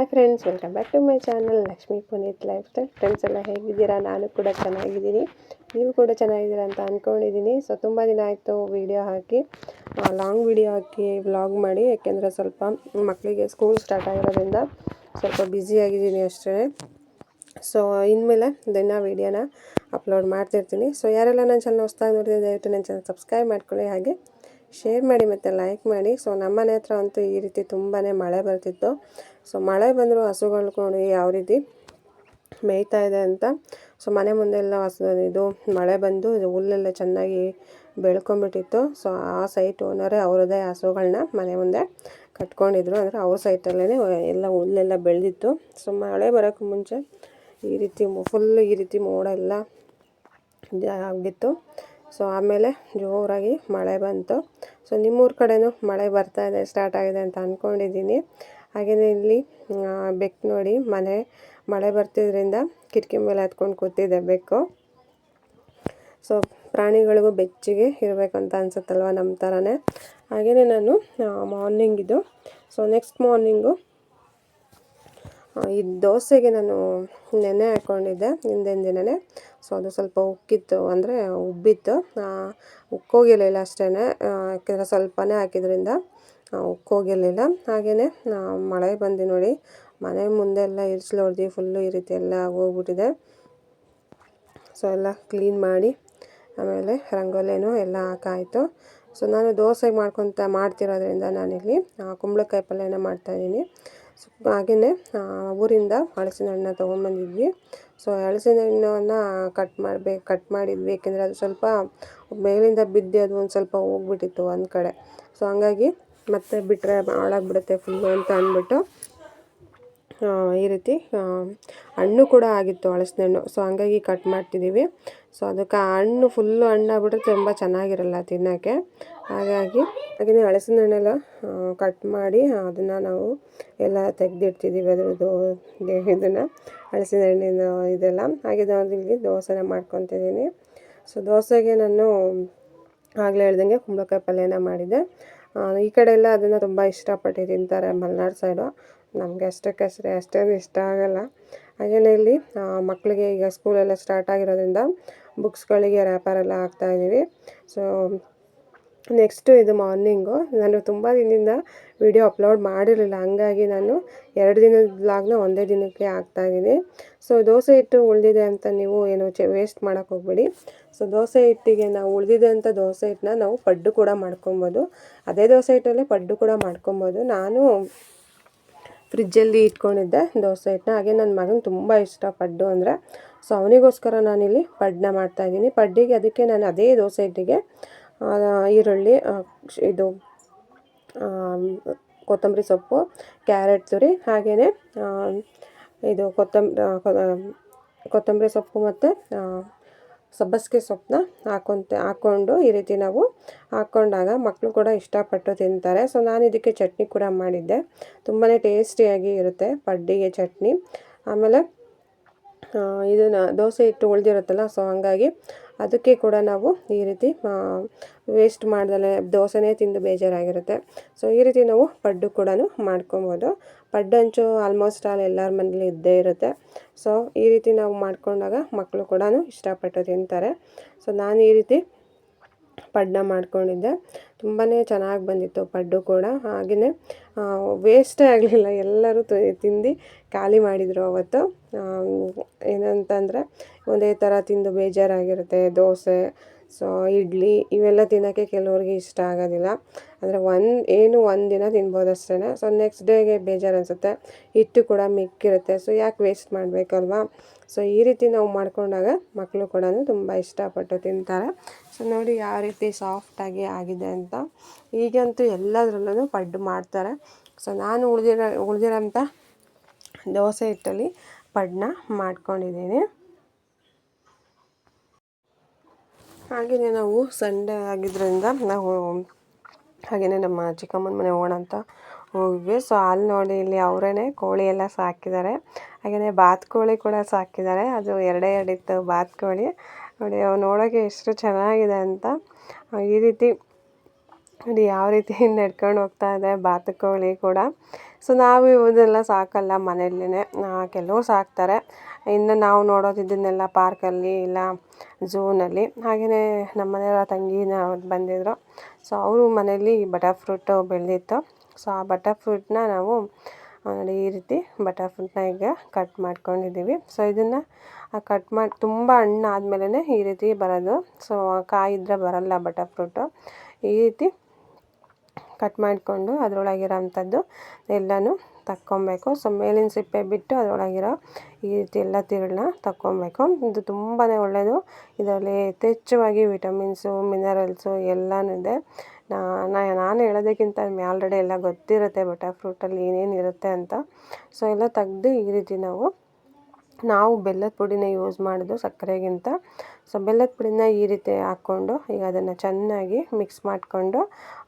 Hi friends welcome back to my channel Lakshmi Puneeth lifestyle friends ಎಲ್ಲ ಹೇಗಿದ್ದೀರಾ? ನಾನು ಕೂಡ ಚೆನ್ನಾಗಿದ್ದೀನಿ. ನೀವು ಕೂಡ ಚೆನ್ನಾಗಿದ್ದೀರಾ ಅಂತ ಅಂದ್ಕೊಂಡಿದ್ದೀನಿ ಸೊ ತುಂಬ ದಿನ ಆಯಿತು ವೀಡಿಯೋ ಹಾಕಿ ಲಾಂಗ್ ವೀಡಿಯೋ ಹಾಕಿ ವ್ಲಾಗ್ ಮಾಡಿ. ಯಾಕೆಂದರೆ ಸ್ವಲ್ಪ ಮಕ್ಕಳಿಗೆ ಸ್ಕೂಲ್ ಸ್ಟಾರ್ಟ್ ಆಗಿರೋದ್ರಿಂದ ಸ್ವಲ್ಪ ಬ್ಯುಸಿ ಆಗಿದ್ದೀನಿ ಅಷ್ಟೇ. ಸೊ ಇನ್ಮೇಲೆ ದಿನ ವೀಡಿಯೋನ ಅಪ್ಲೋಡ್ ಮಾಡ್ತಿರ್ತೀನಿ. ಸೊ ಯಾರೆಲ್ಲ ನನ್ನ ಚಾನಲ್ ಹೊಸ್ದಾಗಿ ನೋಡಿದ್ರೆ ದಯವಿಟ್ಟು ನನ್ನ ಚಾನಲ್ ಸಬ್ಸ್ಕ್ರೈಬ್ ಮಾಡ್ಕೊಳ್ಳಿ. ಹಾಗೆ ಶೇರ್ ಮಾಡಿ ಮತ್ತು ಲೈಕ್ ಮಾಡಿ. ಸೊ ನಮ್ಮ ಮನೆ ಹತ್ರ ಅಂತೂ ಈ ರೀತಿ ತುಂಬಾ ಮಳೆ ಬರ್ತಿತ್ತು. ಸೊ ಮಳೆ ಬಂದರೂ ಹಸುಗಳು ನೋಡಿ ಯಾವ ರೀತಿ ಮೇಯ್ತಾ ಇದೆ ಅಂತ. ಸೊ ಮನೆ ಮುಂದೆ ಎಲ್ಲ ಹಸು ಇದು ಮಳೆ ಬಂದು ಹುಲ್ಲೆಲ್ಲ ಚೆನ್ನಾಗಿ ಬೆಳ್ಕೊಂಬಿಟ್ಟಿತ್ತು. ಸೊ ಆ ಸೈಟ್ ಓನರೇ ಅವರದೇ ಹಸುಗಳನ್ನ ಮನೆ ಮುಂದೆ ಕಟ್ಕೊಂಡಿದ್ರು. ಅಂದರೆ ಅವ್ರ ಸೈಟಲ್ಲೇ ಎಲ್ಲ ಹುಲ್ಲೆಲ್ಲ ಬೆಳೆದಿತ್ತು. ಸೊ ಮಳೆ ಬರೋಕ್ಕೆ ಮುಂಚೆ ಈ ರೀತಿ ಫುಲ್ ಈ ರೀತಿ ಮೋಡ ಎಲ್ಲ ಆಗಿತ್ತು. ಸೊ ಆಮೇಲೆ ಜೋರಾಗಿ ಮಳೆ ಬಂತು. ಸೊ ನಿಮ್ಮೂರ ಕಡೆನೂ ಮಳೆ ಬರ್ತಾ ಇದೆ ಸ್ಟಾರ್ಟ್ ಆಗಿದೆ ಅಂತ ಅಂದ್ಕೊಂಡಿದ್ದೀನಿ ಹಾಗೆಯೇ ಇಲ್ಲಿ ಬೆಕ್ಕು ನೋಡಿ, ಮನೆ, ಮಳೆ ಬರ್ತಿದ್ರಿಂದ ಕಿಟಕಿ ಮೇಲೆ ಹತ್ಕೊಂಡು ಕೂತಿದೆ ಬೆಕ್ಕು. ಸೊ ಪ್ರಾಣಿಗಳಿಗೂ ಬೆಚ್ಚಿಗೆ ಅಂತ ಅನ್ಸುತ್ತಲ್ವ ನಮ್ಮ ಥರನೇ ಹಾಗೆಯೇ ನಾನು ಮಾರ್ನಿಂಗ್ ಇದು. ಸೊ ನೆಕ್ಸ್ಟ್ ಮಾರ್ನಿಂಗು ಈ ದೋಸೆಗೆ ನಾನು ನೆನೆ ಹಾಕ್ಕೊಂಡಿದ್ದೆ ಹಿಂದಿನ ದಿನವೇ ಸೊ ಅದು ಸ್ವಲ್ಪ ಉಕ್ಕಿತ್ತು, ಅಂದರೆ ಉಬ್ಬಿತ್ತು. ಉಕ್ಕೋಗಿರಲಿಲ್ಲ ಅಷ್ಟೇ ಯಾಕೆಂದರೆ ಸ್ವಲ್ಪನೇ ಹಾಕಿದ್ರಿಂದ ಉಕ್ಕೋಗಿರಲಿಲ್ಲ. ಹಾಗೆಯೇ ಮಳೆ ಬಂದು ನೋಡಿ, ಮನೆ ಮುಂದೆ ಎಲ್ಲ ಇರ್ಸ್ಲು ಹೊಡೆದು ಫುಲ್ಲು ಈ ರೀತಿ ಎಲ್ಲ ಹೋಗ್ಬಿಟ್ಟಿದೆ ಸೊ ಎಲ್ಲ ಕ್ಲೀನ್ ಮಾಡಿ, ಆಮೇಲೆ ರಂಗೋಲಿನೂ ಎಲ್ಲ ಹಾಕಾಯಿತು. ಸೊ ನಾನು ದೋಸೆಗೆ ಮಾಡ್ಕೊತ, ಮಾಡ್ತಿರೋದ್ರಿಂದ ನಾನಿಲ್ಲಿ ಕುಂಬಳಕಾಯಿ ಪಲ್ಯನ ಮಾಡ್ತಾಯಿದ್ದೀನಿ ಸೊ ಹಾಗೆಯೇ ಊರಿಂದ ಹಲಸಿನ ಹಣ್ಣು ತೊಗೊಂಬಂದಿದ್ವಿ. ಸೊ ಹಲಸಿನ ಹಣ್ಣನ್ನು ಕಟ್ ಮಾಡ್ಬೇಕು ಕಟ್ ಮಾಡಿದ್ವಿ. ಏಕೆಂದರೆ ಅದು ಸ್ವಲ್ಪ ಮೇಲಿಂದ ಬಿದ್ದು ಅದು ಒಂದು ಸ್ವಲ್ಪ ಹೋಗ್ಬಿಟ್ಟಿತ್ತು ಒಂದು ಕಡೆ. ಸೊ ಹಂಗಾಗಿ ಮತ್ತೆ ಬಿಟ್ಟರೆ ಹಾಳಾಗ್ಬಿಡುತ್ತೆ ಫುಲ್ಲು ಅಂತ ಅಂದ್ಬಿಟ್ಟು ಈ ರೀತಿ ಹಣ್ಣು ಕೂಡ ಆಗಿತ್ತು ಹಳಸಿನ ಹಣ್ಣು. ಸೊ ಹಂಗಾಗಿ ಕಟ್ ಮಾಡ್ತಿದ್ದೀವಿ ಸೊ ಅದಕ್ಕೆ ಹಣ್ಣು ಫುಲ್ಲು ಹಣ್ಣಾಗ್ಬಿಟ್ರೆ ತುಂಬ ಚೆನ್ನಾಗಿರಲ್ಲ ತಿನ್ನೋಕ್ಕೆ. ಹಾಗಾಗಿ ಹಾಗೆಯೇ ಹಳಸಿನ ಹಣ್ಣೆಲ್ಲ ಕಟ್ ಮಾಡಿ, ಅದನ್ನು ನಾವು ಎಲ್ಲ ತೆಗೆದಿಡ್ತಿದ್ದೀವಿ ಅದರದ್ದು ಇದನ್ನು, ಹಳಸಿನ ಹಣ್ಣಿನ ಇದೆಲ್ಲ. ಹಾಗೆ ಇಲ್ಲಿ ದೋಸೆನ ಮಾಡ್ಕೊತಿದ್ದೀನಿ. ಸೊ ದೋಸೆಗೆ ನಾನು ಆಗಲೇ ಹೇಳ್ದಂಗೆ ಕುಂಬಳಕಾಯಿ ಪಲ್ಯನ ಮಾಡಿದ್ದೆ. ಈ ಕಡೆ ಎಲ್ಲ ಅದನ್ನು ತುಂಬ ಇಷ್ಟಪಟ್ಟು ತಿಂತಾರೆ ಮಲೆನಾಡು ಸೈಡು ನಮಗೆ ಅಷ್ಟಕ್ಕಷ್ಟೇ ಅಷ್ಟೇನು ಇಷ್ಟ ಆಗೋಲ್ಲ. ಹಾಗೆಯೇ ಇಲ್ಲಿ ಮಕ್ಕಳಿಗೆ ಈಗ ಸ್ಕೂಲೆಲ್ಲ ಸ್ಟಾರ್ಟ್ ಆಗಿರೋದ್ರಿಂದ ಬುಕ್ಸ್ಗಳಿಗೆ ರ್ಯಾಪರೆಲ್ಲ ಹಾಕ್ತಾಯಿದ್ದೀವಿ ಸೊ ನೆಕ್ಸ್ಟು ಇದು ಮಾರ್ನಿಂಗು ನಾನು ತುಂಬ ದಿನದಿಂದ ವಿಡಿಯೋ ಅಪ್ಲೋಡ್ ಮಾಡಿರಲಿಲ್ಲ. ಹಂಗಾಗಿ ನಾನು ಎರಡು ದಿನದ ಬ್ಲಾಗ್ನ ಒಂದೇ ದಿನಕ್ಕೆ ಹಾಕ್ತಾಯಿದ್ದೀನಿ ಸೊ ದೋಸೆ ಹಿಟ್ಟು ಉಳಿದಿದೆ ಅಂತ ನೀವು ಏನು ಚೆ ವೇಸ್ಟ್ ಮಾಡೋಕ್ಕೆ ಹೋಗ್ಬೇಡಿ. ಸೊ ದೋಸೆ ಹಿಟ್ಟಿಗೆ ನಾವು ಉಳಿದಿದೆ ಅಂತ ದೋಸೆ ಹಿಟ್ಟನ್ನ ನಾವು ಪಡ್ಡು ಕೂಡ ಮಾಡ್ಕೊಬೋದು. ಅದೇ ದೋಸೆ ಹಿಟ್ಟಲ್ಲೇ ಪಡ್ಡು ಕೂಡ ಮಾಡ್ಕೊಬೋದು. ನಾನು ಫ್ರಿಜ್ಜಲ್ಲಿ ಇಟ್ಕೊಂಡಿದ್ದೆ ದೋಸೆ ಹಿಟ್ಟನ್ನ. ಹಾಗೆ ನನ್ನ ಮಗನಿಗೆ ತುಂಬ ಇಷ್ಟ ಪಡ್ಡು ಅಂದರೆ. ಸೊ ಅವನಿಗೋಸ್ಕರ ನಾನಿಲ್ಲಿ ಪಡ್ಡನ್ನ ಮಾಡ್ತಾಯಿದ್ದೀನಿ ಪಡ್ಡಿಗೆ ಅದಕ್ಕೆ ನಾನು ಅದೇ ದೋಸೆ ಹಿಟ್ಟಿಗೆ ಈರುಳ್ಳಿ ಇದು ಕೊತ್ತಂಬರಿ ಸೊಪ್ಪು, ಕ್ಯಾರೆಟ್ ತುರಿ ಹಾಗೆಯೇ ಇದು ಕೊತ್ತಂಬ ಕೊತ್ತಂಬರಿ ಸೊಪ್ಪು ಮತ್ತು ಸಬ್ಬಸಿಗೆ ಸೊಪ್ಪನ್ನ ಹಾಕೊತ ಹಾಕ್ಕೊಂಡು ಈ ರೀತಿ ನಾವು ಹಾಕ್ಕೊಂಡಾಗ ಮಕ್ಕಳು ಕೂಡ ಇಷ್ಟಪಟ್ಟು ತಿಂತಾರೆ. ಸೊ ನಾನು ಇದಕ್ಕೆ ಚಟ್ನಿ ಕೂಡ ಮಾಡಿದ್ದೆ. ತುಂಬಾ ಟೇಸ್ಟಿಯಾಗಿ ಇರುತ್ತೆ ಪಡ್ಡಿಗೆ ಚಟ್ನಿ. ಆಮೇಲೆ ಇದನ್ನು ದೋಸೆ ಹಿಟ್ಟು ಉಳಿದಿರುತ್ತಲ್ಲ ಸೊ ಹಂಗಾಗಿ ಅದಕ್ಕೆ ಕೂಡ ನಾವು ಈ ರೀತಿ ವೇಸ್ಟ್ ಮಾಡ್ದಲೇ ದೋಸೆನೇ ತಿಂದು ಬೇಜಾರಾಗಿರುತ್ತೆ. ಸೊ ಈ ರೀತಿ ನಾವು ಪಡ್ಡು ಕೂಡ ಮಾಡ್ಕೊಬೋದು. ಪಡ್ಡಂಚು ಆಲ್ಮೋಸ್ಟ್ ಆಲ್ ಎಲ್ಲರ ಮನೇಲಿ ಇದ್ದೇ ಇರುತ್ತೆ. ಸೊ ಈ ರೀತಿ ನಾವು ಮಾಡ್ಕೊಂಡಾಗ ಮಕ್ಕಳು ಕೂಡ ಇಷ್ಟಪಟ್ಟು ತಿಂತಾರೆ. ಸೊ ನಾನು ಈ ರೀತಿ ಪಡ್ಡ ಮಾಡ್ಕೊಂಡಿದ್ದೆ. ತುಂಬಾ ಚೆನ್ನಾಗಿ ಬಂದಿತ್ತು ಪಡ್ಡು ಕೂಡ. ಹಾಗೆಯೇ ವೇಸ್ಟೇ ಆಗಲಿಲ್ಲ. ಎಲ್ಲರೂ ತಿಂದು ಖಾಲಿ ಮಾಡಿದರು ಅವತ್ತು. ಏನಂತಂದರೆ, ಒಂದೇ ಥರ ತಿಂದು ಬೇಜಾರಾಗಿರುತ್ತೆ ದೋಸೆ ಸೊ, ಇಡ್ಲಿ ಇವೆಲ್ಲ ತಿನ್ನೋಕ್ಕೆ ಕೆಲವ್ರಿಗೆ ಇಷ್ಟ ಆಗೋದಿಲ್ಲ. ಅಂದರೆ ಒಂದು, ಏನು ಒಂದು ದಿನ ತಿನ್ಬೋದು ಅಷ್ಟೇ ಸೊ ನೆಕ್ಸ್ಟ್ ಡೇಗೆ ಬೇಜಾರು ಅನಿಸುತ್ತೆ. ಹಿಟ್ಟು ಕೂಡ ಮಿಕ್ಕಿರುತ್ತೆ. ಸೊ, ಯಾಕೆ ವೇಸ್ಟ್ ಮಾಡಬೇಕಲ್ವಾ? ಸೊ, ಈ ರೀತಿ ನಾವು ಮಾಡ್ಕೊಂಡಾಗ ಮಕ್ಕಳು ಕೂಡ ತುಂಬ ಇಷ್ಟಪಟ್ಟು ತಿಂತಾರೆ. ಸೊ, ನೋಡಿ ಯಾವ ರೀತಿ ಸಾಫ್ಟಾಗಿ ಆಗಿದೆ ಅಂತ. ಈಗಂತೂ ಎಲ್ಲದರಲ್ಲೂ ಪಡ್ಡು ಮಾಡ್ತಾರೆ. ಸೊ, ನಾನು ಉಳಿದಿರೋ, ಉಳಿದಿರೋಂಥ ದೋಸೆ ಹಿಟ್ಟಲ್ಲಿ ಪಡ್ಡನ್ನ ಮಾಡ್ಕೊಂಡಿದ್ದೀನಿ. ಹಾಗೆಯೇ ನಾವು ಸಂಡೇ ಆಗಿದ್ದರಿಂದ ನಾವು ಹಾಗೆಯೇ ನಮ್ಮ ಚಿಕ್ಕಮ್ಮನ ಮನೆ ಹೋಗೋಣ ಅಂತ ಹೋಗಿದ್ವಿ. ಸೊ ಅಲ್ಲಿ ನೋಡಿ ಇಲ್ಲಿ ಅವರೇ ಕೋಳಿ ಎಲ್ಲ ಸಾಕಿದ್ದಾರೆ. ಹಾಗೆಯೇ ಬಾತುಕೋಳಿ ಕೂಡ ಸಾಕಿದ್ದಾರೆ. ಅದು ಎರಡೇ ಎರಡಿತ್ತು ಬಾತುಕೋಳಿ ನೋಡಿ, ಅವು ನೋಡೋಕ್ಕೆ ಎಷ್ಟು ಚೆನ್ನಾಗಿದೆ ಅಂತ ಈ ರೀತಿ ನೋಡಿ ಯಾವ ರೀತಿ ನಡ್ಕೊಂಡು ಹೋಗ್ತಾ ಇದೆ, ಬಾತುಕೋಳಿ ಕೂಡ. ಸೊ ನಾವು ಇವನ್ನೆಲ್ಲ ಸಾಕಲ್ಲ ಮನೆಯಲ್ಲೇ ಕೆಲವು ಸಾಕ್ತಾರೆ. ಇನ್ನು ನಾವು ನೋಡೋದಿದ್ದನ್ನೆಲ್ಲ ಪಾರ್ಕಲ್ಲಿ ಇಲ್ಲ ಝೂನಲ್ಲಿ. ಹಾಗೆಯೇ ನಮ್ಮ ಮನೆಯವರ ತಂಗಿನ ಬಂದಿದ್ದರು ಸೊ ಅವರು ಮನೆಯಲ್ಲಿ ಬಟರ್ ಫ್ರೂಟು ಬೆಳೆದಿತ್ತು. ಸೊ ಆ ಬಟರ್ ಫ್ರೂಟ್ನ ನಾವು ನೋಡಿ ಈ ರೀತಿ ಬಟರ್ ಫ್ರೂಟ್ನ ಈಗ ಕಟ್ ಮಾಡ್ಕೊಂಡಿದ್ದೀವಿ. ಸೊ ಇದನ್ನು ಕಟ್ ಮಾಡಿ, ತುಂಬ ಹಣ್ಣು ಆದಮೇಲೆ ಈ ರೀತಿ ಬರೋದು. ಸೊ ಕಾಯಿ ಇದ್ದರೆ ಬರಲ್ಲ ಬಟರ್ ಫ್ರೂಟು ಈ ರೀತಿ ಕಟ್ ಮಾಡಿಕೊಂಡು ಅದರೊಳಗಿರೋ ಅಂಥದ್ದು ಎಲ್ಲನೂ ತಕ್ಕೊಬೇಕು. ಸೊ, ಮೇಲಿನ ಸಿಪ್ಪೆ ಬಿಟ್ಟು ಅದರೊಳಗಿರೋ ಈ ರೀತಿ ಎಲ್ಲ ತಿರುಳನ್ನ ತಕ್ಕೊಬೇಕು. ಇದು ತುಂಬಾ ಒಳ್ಳೆಯದು ಇದರಲ್ಲಿ ಯಥೇಚ್ಛವಾಗಿ ವಿಟಮಿನ್ಸು, ಮಿನರಲ್ಸು ಎಲ್ಲನೂ ಇದೆ. ನಾನು ಹೇಳೋದಕ್ಕಿಂತ ನಿಮಗೆ ಆಲ್ರೆಡಿ ಎಲ್ಲ ಗೊತ್ತಿರುತ್ತೆ, ಬಟ್ ಆ ಫ್ರೂಟಲ್ಲಿ ಏನೇನು ಇರುತ್ತೆ ಅಂತ. ಸೊ, ಎಲ್ಲ ತೆಗ್ದು ಈ ರೀತಿ ನಾವು ನಾವು ಬೆಲ್ಲದ ಪುಡಿನ ಯೂಸ್ ಮಾಡೋದು ಸಕ್ಕರೆಗಿಂತ. ಸೊ ಬೆಲ್ಲದ ಪುಡಿನ ಈ ರೀತಿ ಹಾಕ್ಕೊಂಡು ಈಗ ಅದನ್ನು ಚೆನ್ನಾಗಿ ಮಿಕ್ಸ್ ಮಾಡಿಕೊಂಡು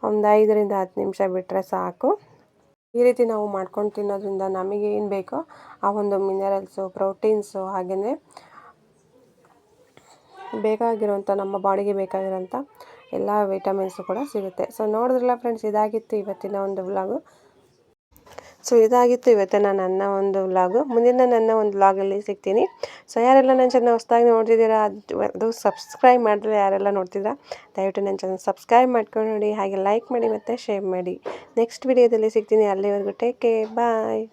ಒಂದು ಐದರಿಂದ ಹತ್ತು ನಿಮಿಷ ಬಿಟ್ಟರೆ ಸಾಕು. ಈ ರೀತಿ ನಾವು ಮಾಡ್ಕೊಂಡು ತಿನ್ನೋದ್ರಿಂದ ನಮಗೆ ಏನು ಬೇಕೋ ಆ ಒಂದು ಮಿನರಲ್ಸು ಪ್ರೋಟೀನ್ಸು ಹಾಗೆಯೇ ಬೇಕಾಗಿರುವಂಥ ನಮ್ಮ ಬಾಡಿಗೆ ಬೇಕಾಗಿರೋಂಥ ಎಲ್ಲ ವಿಟಮಿನ್ಸು ಕೂಡ ಸಿಗುತ್ತೆ. ಸೊ ನೋಡಿದ್ರಲ್ಲ ಫ್ರೆಂಡ್ಸ್ ಇದಾಗಿತ್ತು ಇವತ್ತಿನ ಒಂದು ವ್ಲಾಗು ಸೊ ಇದಾಗಿತ್ತು ಇವತ್ತಿನ ನನ್ನ ಒಂದು ವ್ಲಾಗು ಮುಂದಿನ ನನ್ನ ಒಂದು ವ್ಲಾಗಲ್ಲಿ ಸಿಗ್ತೀನಿ. ಸೊ ಯಾರೆಲ್ಲ ನನ್ನ ಚಾನಲ್ ಹೊಸದಾಗಿ ನೋಡ್ತಿದ್ದೀರಾ, ಅದು ಅದು ಸಬ್ಸ್ಕ್ರೈಬ್ ಮಾಡಿದ್ರೆ ಯಾರೆಲ್ಲ ನೋಡ್ತಿದ್ದೀರಾ, ದಯವಿಟ್ಟು ನನ್ನ ಚಾನಲ್ ಸಬ್ಸ್ಕ್ರೈಬ್ ಮಾಡ್ಕೊಂಡು ನೋಡಿ. ಹಾಗೆ ಲೈಕ್ ಮಾಡಿ ಮತ್ತು ಶೇರ್ ಮಾಡಿ. ನೆಕ್ಸ್ಟ್ ವಿಡಿಯೋದಲ್ಲಿ ಸಿಗ್ತೀನಿ. ಅಲ್ಲಿವರೆಗೂ ಟೇಕ್ ಕೇರ್ ಬಾಯ್